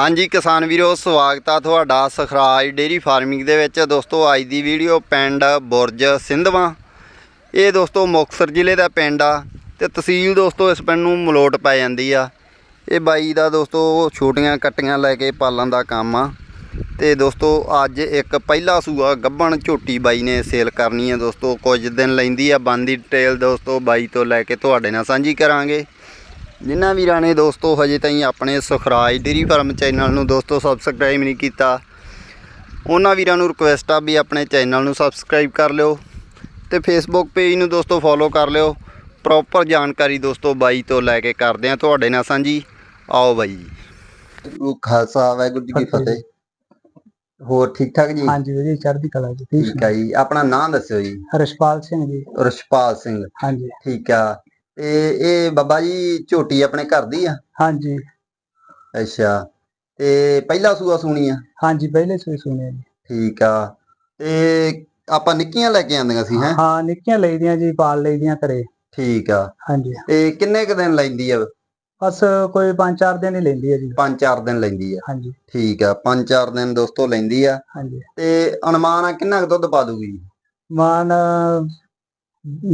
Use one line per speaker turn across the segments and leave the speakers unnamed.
ਹਾਂਜੀ ਕਿਸਾਨ ਵੀਰੋ, ਸਵਾਗਤ ਆ ਤੁਹਾਡਾ ਸਖਰਾਜ ਡੇਰੀ ਫਾਰਮਿੰਗ ਦੇ ਵਿੱਚ। ਦੋਸਤੋ, ਅੱਜ ਦੀ ਵੀਡੀਓ ਪਿੰਡ ਬੁਰਜ ਸਿੰਧਵਾਂ। ਇਹ ਦੋਸਤੋ ਮੁਕਤਸਰ ਜ਼ਿਲ੍ਹੇ ਦਾ ਪਿੰਡ ਆ ਤੇ ਤਹਿਸੀਲ ਦੋਸਤੋ ਇਸ ਪਿੰਡ ਨੂੰ ਮਲੋਟ ਪੈ ਜਾਂਦੀ ਆ। ਇਹ ਬਾਈ ਦਾ ਦੋਸਤੋ ਛੋਟੀਆਂ ਕੱਟੀਆਂ ਲੈ ਕੇ ਪਾਲਣ ਦਾ ਕੰਮ ਆ। ਤੇ ਦੋਸਤੋ ਅੱਜ ਇੱਕ ਪਹਿਲਾ ਸੂਆ ਗੱਬਣ ਝੋਟੀ ਬਾਈ ਨੇ ਸੇਲ ਕਰਨੀ ਹੈ ਦੋਸਤੋ। ਕੁਝ ਦਿਨ ਲੈਂਦੀ ਆ, ਬੰਦ ਦੀ ਡਿਟੇਲ ਦੋਸਤੋ ਬਾਈ ਤੋਂ ਲੈ ਕੇ ਤੁਹਾਡੇ ਨਾਲ ਸਾਂਝੀ ਕਰਾਂਗੇ। ਜਿਨ੍ਹਾਂ ਵੀਰਾਂ ਨੇ ਦੋਸਤੋ ਹਜੇ ਤਾਈਂ ਆਪਣੇ ਸੁਖਰਾਜ ਡੇਰੀ ਫਾਰਮ ਚੈਨਲ ਨੂੰ ਦੋਸਤੋ ਸਬਸਕ੍ਰਾਈਬ ਨਹੀਂ ਕੀਤਾ ਉਹਨਾਂ ਵੀਰਾਂ ਨੂੰ ਰਿਕੁਐਸਟ ਆ ਵੀ ਆਪਣੇ ਚੈਨਲ ਨੂੰ ਸਬਸਕ੍ਰਾਈਬ ਕਰ ਲਿਓ ਤੇ ਫੇਸਬੁੱਕ ਪੇਜ ਨੂੰ ਦੋਸਤੋ ਫੋਲੋ ਕਰ ਲਿਓ। ਪ੍ਰੋਪਰ ਜਾਣਕਾਰੀ ਦੋਸਤੋ ਬਾਈ ਤੋਂ ਲੈ ਕੇ ਕਰਦੇ ਆ ਤੁਹਾਡੇ ਨਾਲ ਸਾਂਝੀ। ਆਓ ਬਾਈ ਜੀ। ਉਹ ਖਾਲਸਾ ਵਾਹਿਗੁਰੂ ਜੀ ਕੀ ਫਤਿਹ। ਹੋਰ ਠੀਕ ਠਾਕ ਜੀ?
ਹਾਂਜੀ ਵੀਰੇ ਚੜ੍ਹਦੀ ਕਲਾ ਜੀ ਠੀਕ
ਆ ਜੀ। ਆਪਣਾ ਨਾਮ ਦੱਸਿਓ ਜੀ।
ਰਸ਼ਪਾਲ ਸਿੰਘ ਜੀ।
ਰਸ਼ਪਾਲ ਸਿੰਘ।
ਹਾਂਜੀ।
ਠੀਕ ਆ। ਤੇ ਇਹ ਬਾਬਾ ਜੀ ਝੋਟੀ ਆਪਣੇ ਘਰ ਦੀ ਆ?
ਹਾਂਜੀ।
ਅੱਛਾ ਤੇ ਪਹਿਲਾ ਸੂਆ ਸੁਣੀ ਆ?
ਹਾਂਜੀ ਪਹਿਲੇ ਸੂਈ ਸੁਣਿਆ ਜੀ।
ਠੀਕ ਆ ਤੇ ਆਪਾਂ ਨਿੱਕੀਆਂ ਲੈ ਕੇ ਆਂਦੀਆਂ ਸੀ ਹੈ?
ਹਾਂ ਨਿੱਕੀਆਂ ਲਈਦੀਆਂ ਜੀ ਪਾਲ ਲਈਦੀਆਂ ਘਰੇ।
ਠੀਕ ਆ।
ਹਾਂਜੀ।
ਤੇ ਕਿੰਨੇ ਕ ਦਿਨ ਲੈਂਦੀ ਆ?
ਬਸ ਕੋਈ 5-4 ਦਿਨ ਹੀ ਲੈਂਦੀ ਹੈ ਜੀ।
5-4 ਦਿਨ ਲੈਂਦੀ ਆ।
ਹਾਂਜੀ।
ਠੀਕ ਆ 5-4 ਦਿਨ ਦੋਸਤੋ ਲੈਂਦੀ ਆ।
ਹਾਂਜੀ।
ਤੇ ਅਨੁਮਾਨ ਆ ਕਿੰਨਾ ਕੁ ਦੁੱਧ ਪਾ ਦੂਗੀ?
ਮਾਨ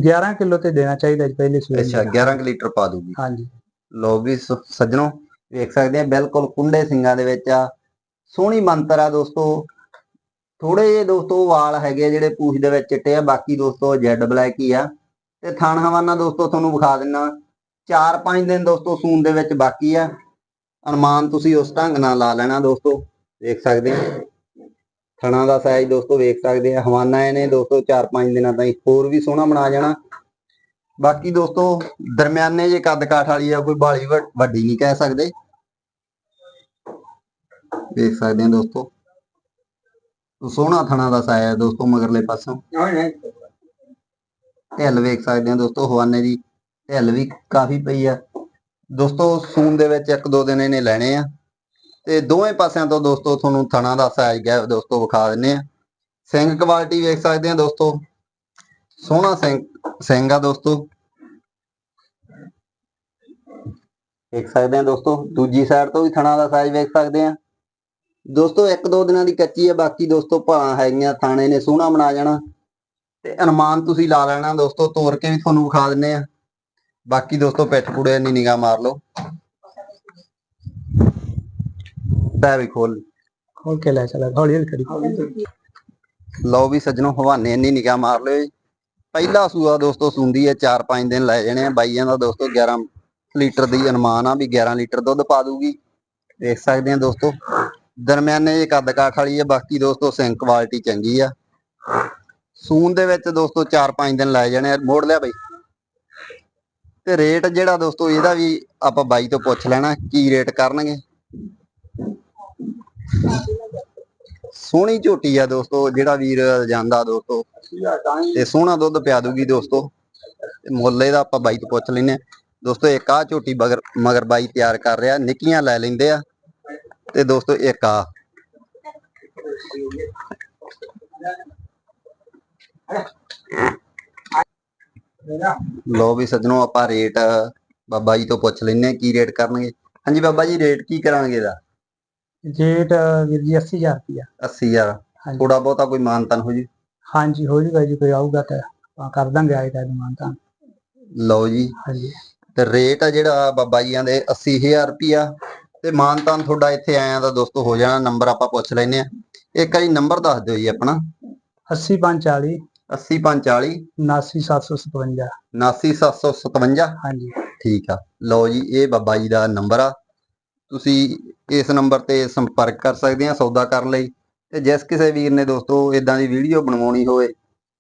11 ਕਿਲੋ ਤੇ ਦੇਣਾ ਚਾਹੀਦਾ ਜੀ ਪਹਿਲੇ ਸੂਈ
ਅੱਛਾ 11 ਕੁ ਲੀਟਰ ਪਾ ਦੂਗੀ
ਹਾਂਜੀ।
ਲੋ ਵੀ ਸ- ਸੱਜਣੋ ਵੇਖ ਸਕਦੇ ਆ ਬਿਲਕੁਲ ਕੁੰਡੇ ਸਿੰਘਾਂ ਦੇ ਵਿੱਚ ਆ। ਸੋਹਣੀ ਮੰਤਰ ਆ ਦੋਸਤੋ। ਥੋੜੇ ਜਿਹੇ ਦੋਸਤੋ ਵਾਲ ਹੈਗੇ ਆ ਜਿਹੜੇ ਪੂਛ ਦੇ ਵਿੱਚ ਚਿੱਟੇ ਆ ਬਾਕੀ ਦੋਸਤੋ ਜੈਡ ਬਲੈਕ ਹੀ ਆ। ਤੇ ਥਣ ਹਵਾਨਾ ਦੋਸਤੋ ਤੁਹਾਨੂੰ ਵਿਖਾ ਦਿੰਨਾ। 4-5 ਦਿਨ ਦੋਸਤੋ ਸੂਨ ਦੇ ਵਿੱਚ ਬਾਕੀ ਆ। ਅਨੁਮਾਨ ਤੁਸੀਂ ਉਸ ਢੰਗ ਨਾਲ ਲਾ ਲੈਣਾ ਦੋਸਤੋ। ਵੇਖ ਸਕਦੇ ਆ। ਥਣਾ ਦਾ ਸਾਈਜ਼ ਦੋਸਤੋ ਵੇਖ ਸਕਦੇ ਆ, ਹਵਾਨਾ ਇਹਨੇ ਦੋਸਤੋ 4-5 ਦਿਨਾਂ ਤਾਈਂ ਹੋਰ ਵੀ ਸੋਹਣਾ ਬਣਾ ਜਾਣਾ। ਬਾਕੀ ਦੋਸਤੋ ਦਰਮਿਆਨੇ ਜੇ ਕੱਦ ਕਾਠ ਵਾਲੀ ਆ, ਕੋਈ ਬਾਲੀ ਵੱਡੀ ਨਹੀਂ ਕਹਿ ਸਕਦੇ। ਦੇਖ ਸਕਦੇ ਆ ਦੋਸਤੋ। ਸੋਹਣਾ ਥਣਾ ਦਾ ਸਾਇਆ ਹੈ ਦੋਸਤੋ ਮਗਰਲੇ ਪਾਸੋਂ। ਢਿੱਲ ਵੇਖ ਸਕਦੇ ਆ ਦੋਸਤੋ, ਹਵਾਨੇ ਦੀ ਢਿੱਲ ਵੀ ਕਾਫੀ ਪਈ ਆ। ਦੋਸਤੋ ਸੂਨ ਦੇ ਵਿੱਚ ਇੱਕ ਦੋ ਦਿਨ ਇਹਨੇ ਲੈਣੇ ਆ। ਤੇ ਦੋਵੇਂ ਪਾਸਿਆਂ ਤੋਂ ਦੋਸਤੋ ਤੁਹਾਨੂੰ ਥਣਾ ਦਾ ਸਾਈਜ਼ ਗਿਆ ਦੋਸਤੋ ਵਿਖਾ ਦਿੰਨੇ ਆ ਸਿੰਘ ਕੁਆਲਿਟੀ ਵੇਖ ਸਕਦੇ ਆ ਦੋਸਤੋ। ਸੋਹਣਾ ਸਿੰਘ ਸਿੰਘ ਆ ਦੋਸਤੋ। ਵੇਖ ਸਕਦੇ ਆ ਦੋਸਤੋ, ਦੂਜੀ ਸਾਈਡ ਤੋਂ ਵੀ ਥਣਾ ਦਾ ਸਾਈਜ਼ ਵੇਖ ਸਕਦੇ ਆ ਦੋਸਤੋ ਇੱਕ ਦੋ ਦਿਨਾਂ ਦੀ ਕੱਚੀ ਆ, ਬਾਕੀ ਦੋਸਤੋ ਭਾਂ ਹੈਗੀਆਂ, ਥਾਣੇ ਨੇ ਸੋਹਣਾ ਬਣਾ ਜਾਣਾ। ਤੇ ਅਨੁਮਾਨ ਤੁਸੀਂ ਲਾ ਲੈਣਾ ਦੋਸਤੋ, ਤੋੜ ਕੇ ਵੀ ਤੁਹਾਨੂੰ ਵਿਖਾ ਦਿੰਨੇ ਆ ਬਾਕੀ ਦੋਸਤੋ ਪਿੱਠ ਪੁੜੇ ਦੀ ਨਿਗਾਹ ਮਾਰ ਲਓ। ਤਾਂ ਵੀ ਖੋਲ।
ਖੋਲ ਕੇ ਲੈ ਚਲਾ ਹੌਲੀ ਹੌਲੀ ਕਰੀ
ਲਓ ਵੀ ਸੱਜਣੋ ਹਵਾਨੇ ਇੰਨੀ ਨਿਗਾਹ ਮਾਰ ਲਿਓ ਜੀ। ਪਹਿਲਾ ਸੂਆ ਦੋਸਤੋ ਸੁੰਦੀ ਹੈ 4-5 ਦਿਨ ਲੈ ਜਾਣੇ ਆ। ਬਾਈਆਂ ਦਾ ਦੋਸਤੋ 11 ਲੀਟਰ ਦੀ ਅਨੁਮਾਨ ਆ ਵੀ 11 ਲੀਟਰ ਦੁੱਧ ਪਾ ਦੂਗੀ। ਦੇਖ ਸਕਦੇ ਆ ਦੋਸਤੋ ਦਰਮਿਆਨੇ ਜੇ ਕੱਦ ਕਾਠ ਵਾਲੀ ਹੈ ਬਾਕੀ ਦੋਸਤੋ ਸਿੰਕ ਕੁਆਲਿਟੀ ਚੰਗੀ ਆ। ਸੂਨ ਦੇ ਵਿੱਚ ਦੋਸਤੋ 4-5 ਦਿਨ ਲੈ ਜਾਣੇ ਆ। ਮੋੜ ਲਿਆ ਬਾਈ। ਤੇ ਰੇਟ ਜਿਹੜਾ ਦੋਸਤੋ ਇਹਦਾ ਵੀ ਆਪਾਂ ਬਾਈ ਤੋਂ ਪੁੱਛ ਲੈਣਾ ਕੀ ਰੇਟ ਕਰਨਗੇ? ਸੋਹਣੀ ਝੋਟੀ ਆ ਦੋਸਤੋ, ਜਿਹੜਾ ਵੀਰ ਜਾਂਦਾ ਦੋਸਤੋ। ਤੇ ਸੋਹਣਾ ਦੁੱਧ ਪਿਆ ਦੂਗੀ ਦੋਸਤੋ। ਤੇ ਮੁੱਲ ਇਹਦਾ ਆਪਾਂ ਬਾਈ ਤੋਂ ਪੁੱਛ ਲੈਨੇ ਆ। ਦੋਸਤੋ, ਇੱਕ ਆ ਝੋਟੀ ਬਗਰ ਮਗਰ ਬਾਈ ਤਿਆਰ ਕਰ ਰਿਹਾ, ਨਿੱਕੀਆਂ ਲੈ ਲੈਂਦੇ ਆ। ਤੇ ਦੋਸਤੋ, ਇੱਕ ਆ ਲੋ ਵੀ ਸੱਜਣੋ, ਆਪਾਂ ਰੇਟ ਬਾਬਾ ਜੀ ਤੋਂ ਪੁੱਛ ਲੈਨੇ ਕੀ ਰੇਟ ਕਰਨਗੇ। ਹਾਂਜੀ, ਬਾਬਾ ਜੀ, ਰੇਟ ਕੀ ਕਰਾਂਗੇ ਇਹਦਾ?
ਜੇਟ ਵੀਰ ਜੀ 80000 ਰੁਪਇਆ
80000
ਹਾਂਜੀ।
ਥੋੜਾ ਬਹੁਤਾ ਕੋਈ ਮਾਨਤਨ ਹੋ ਜੀ?
ਹਾਂਜੀ ਹੋ ਜੂਗਾ ਜੀ ਕੋਈ ਆਊਗਾ ਤਾਂ ਆਪਾਂ ਕਰ ਦਾਂਗੇ ਆਏ ਤਾਂ ਮਾਨਤਾ
ਲਓ ਜੀ।
ਹਾਂਜੀ।
ਤੇ ਰੇਟ ਆ ਜਿਹੜਾ ਬਾਬਾ ਜੀਆਂ ਦੇ 80000 ਰੁਪਿਆ ਤੇ ਮਾਨਤਾਨ ਤੁਹਾਡਾ ਇੱਥੇ ਆਇਆ ਤਾਂ ਦੋਸਤੋ ਹੋ ਜਾਣਾ ਨੰਬਰ ਆਪਾਂ ਪੁੱਛ ਲੈਨੇ ਆ ਇੱਕ ਵਾਰੀ ਨੰਬਰ ਦੱਸ ਦਿਓ ਜੀ ਆਪਣਾ।
80540
80540
79757
79757
ਹਾਂਜੀ।
ਠੀਕ ਆ। ਲਓ ਜੀ ਇਹ ਬਾਬਾ ਜੀ ਦਾ ਨੰਬਰ ਆ। ਤੁਸੀਂ ਇਸ ਨੰਬਰ ਤੇ ਸੰਪਰਕ ਕਰ ਸਕਦੇ ਆ ਸੌਦਾ ਕਰਨ ਲਈ। ਤੇ ਜਿਸ ਕਿਸੇ ਵੀਰ ਨੇ ਦੋਸਤੋ ਇਦਾਂ ਦੀ ਵੀਡੀਓ ਬਣਵਾਉਣੀ ਹੋਵੇ,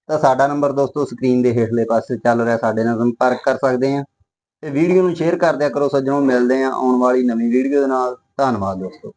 ਤਾਂ ਸਾਡਾ ਨੰਬਰ ਦੋਸਤੋ ਸਕਰੀਨ ਦੇ ਹੇਠਲੇ ਪਾਸੇ ਚੱਲ ਰਿਹਾ, ਸਾਡੇ ਨਾਲ ਸੰਪਰਕ ਕਰ ਸਕਦੇ ਆ ਤੇ ਵੀਡੀਓ ਨੂੰ ਸ਼ੇਅਰ ਕਰ ਦਿਆ ਕਰੋ ਸੱਜਣੋ, ਮਿਲਦੇ ਆ ਆਉਣ ਵਾਲੀ ਨਵੀਂ ਵੀਡੀਓ ਦੇ ਨਾਲ। ਧੰਨਵਾਦ ਦੋਸਤੋ।